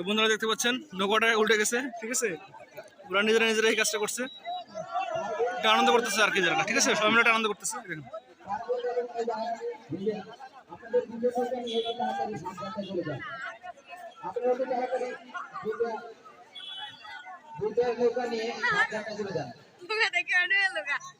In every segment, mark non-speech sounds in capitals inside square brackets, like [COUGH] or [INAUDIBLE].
তো বন্ধুরা দেখতে পাচ্ছেন নৌকাটা উল্টে গেছে ঠিক আছে? ওরা নিজেরা নিজেরা এই কাজটা করছে। এটা আনন্দ করতেছে আর কি যারা ঠিক আছে? সবাই মিলে আনন্দ করতেছে দেখুন। নৌকা নিয়ে সাবধানে চলে যান। [LAUGHS]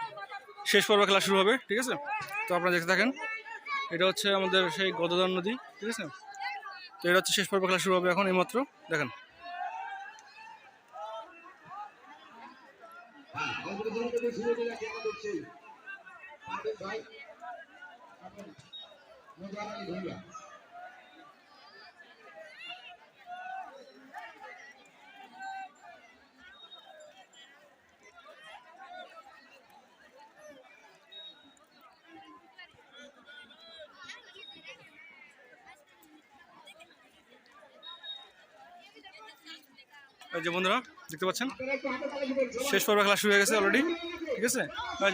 শেষ পর্ব খেলা শুরু হবে, ঠিক আছে? তো আপনারা দেখতে থাকেন, এটা হচ্ছে আমাদের সেই গদাধর নদী, ঠিক আছে? তো এটা হচ্ছে শেষ পর্ব খেলা শুরু হবে এখন এইমাত্র, দেখেন। এই যে বন্ধুরা, দেখতে পাচ্ছেন? শেষ পর্ব খেলা শুরু হয়ে গেছে অলরেডি ঠিক আছে? এই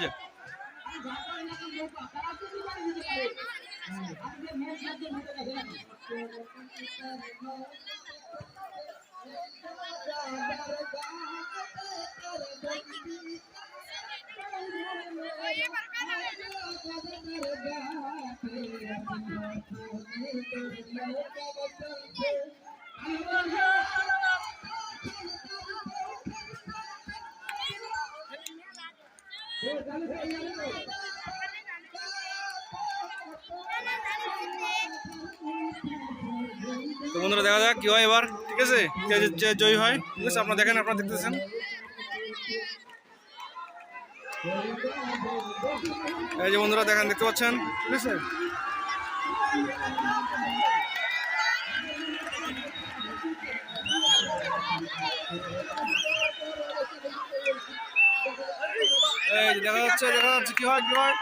তো বন্ধুরা, দেখা যাক কি হয় এবার, ঠিক আছে? যে- জয়ী হয়, ঠিক আছে? আপনারা দেখেন, আপনারা দেখতেছেন। এই যে বন্ধুরা, দেখেন, দেখতে পাচ্ছেন? ঠিক আছে? এই যে দেখা যাচ্ছে দেখা যাচ্ছে, কি হয় কি হয়?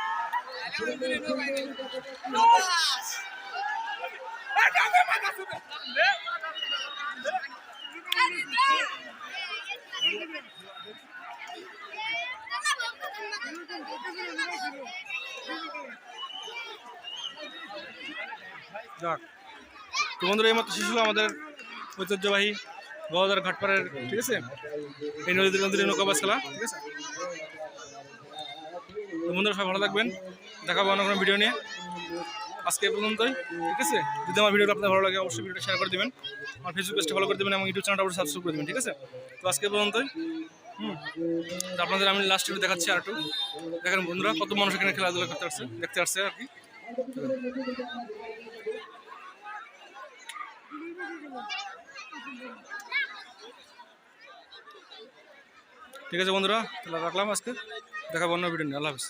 যাক, তো বন্ধুরা, এই মাত্র শেষ আমাদের ঐতিহ্যবাহী গদার ঘাটপাড়ের, ঠিক আছে? এই নদীতে নদীর নৌকাবাস খেলা, ঠিক আছে? বন্ধুরা, সবাই ভালো থাকবেন। দেখাবো অন্য কোনো ভিডিও নিয়ে। আজকে পর্যন্তই, ঠিক আছে? যদি আমার ভিডিওটা আপনার ভালো লাগে, অবশ্যই ভিডিওটা শেয়ার করে দেবেন। আমার ফেসবুক পেজটা ফলো করে দেবেন এবং ইউটিউব চ্যানেলটা অবশ্যই সাবস্ক্রাইব করে দেবেন, ঠিক আছে? তো আজকে পর্যন্তই। হুম আপনাদের আমি লাস্ট ভিডিও দেখাচ্ছি আর একটু দেখেন বন্ধুরা, কত মানুষ এখানে খেলাধুলা করতে আসছে, দেখতে আসছে আর কি। ঠিক আছে বন্ধুরা তাহলে রাখলাম আজকে। দেখাবো অন্য ভিডিও নিয়ে আল্লাহ হাফিজ।